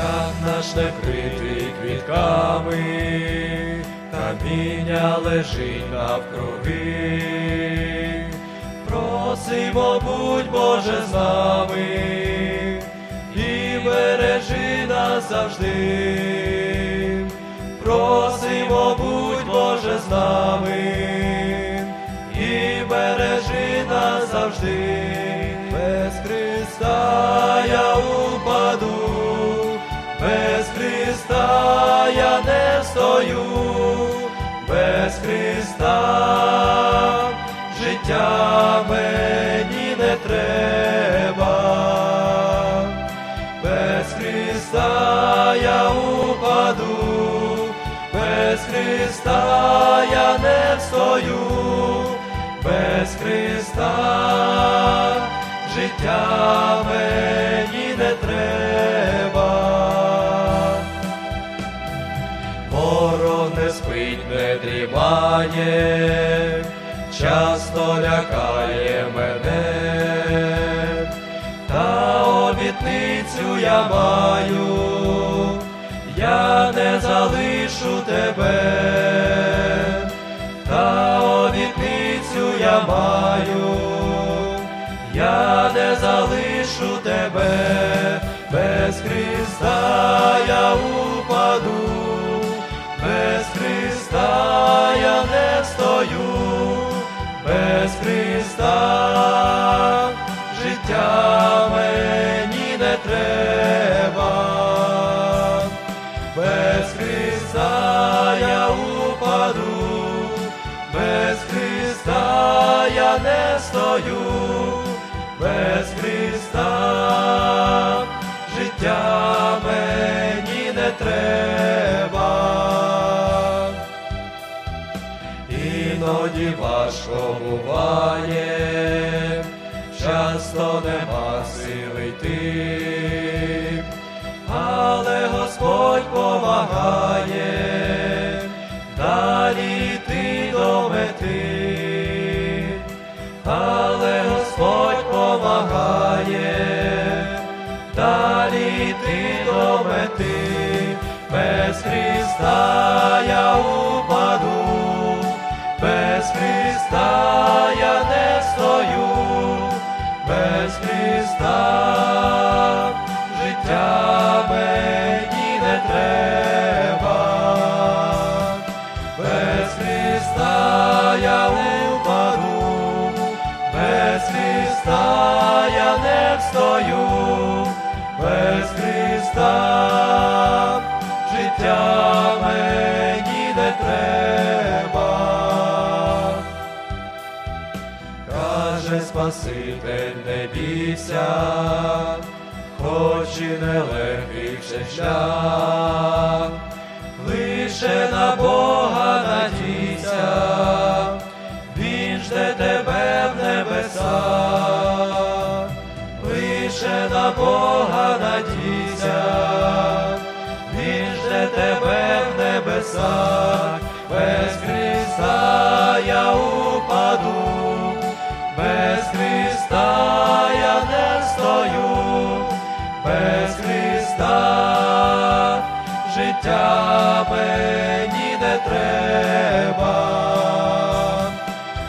шлях наш не вкритий квітками, каміння лежить навкруги. Просимо, будь Боже з нами, і бережи нас завжди. Просимо, будь Боже з нами, і бережи нас завжди. Без Христа я не стою, без Христа життя мені не треба, без Христа я упаду, без Христа я не встою, без Христа життя мені не треба. Дрімає, часто лякає мене, та обітницю я маю, я не залишу тебе, та обітницю я маю, я не залишу тебе, без Христа я упаду не без Христа. Життя мені не треба, без Христа я упаду, без Христа я не стою, без Христа життя мені не треба. Іноді важко буває, часто нема сили Христа життя мені не треба, без Христа я упаду, без Христа я не встою, без Христа життя Каже Спаситель, не бійся, хоч і нелегкий ще шлях, лише на Бога надійся, Він жде тебе в небесах, лише на Бога Христа я не стою, без Христа життя мені не треба,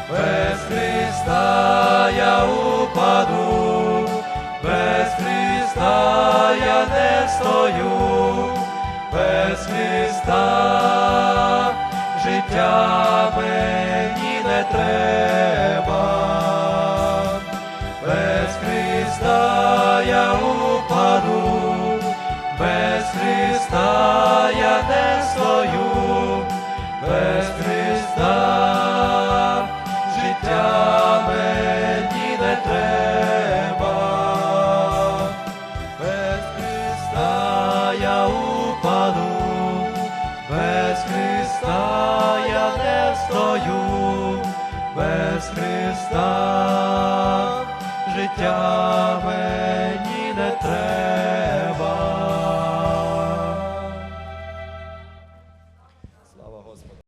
без Христа я упаду, без Христа я не стою, без Христа життя мені не треба, я упаду, без Христа я не стою, без Христа життя мені не треба, без Христа я упаду, без Христа я не стою, без Христа життя мені не треба.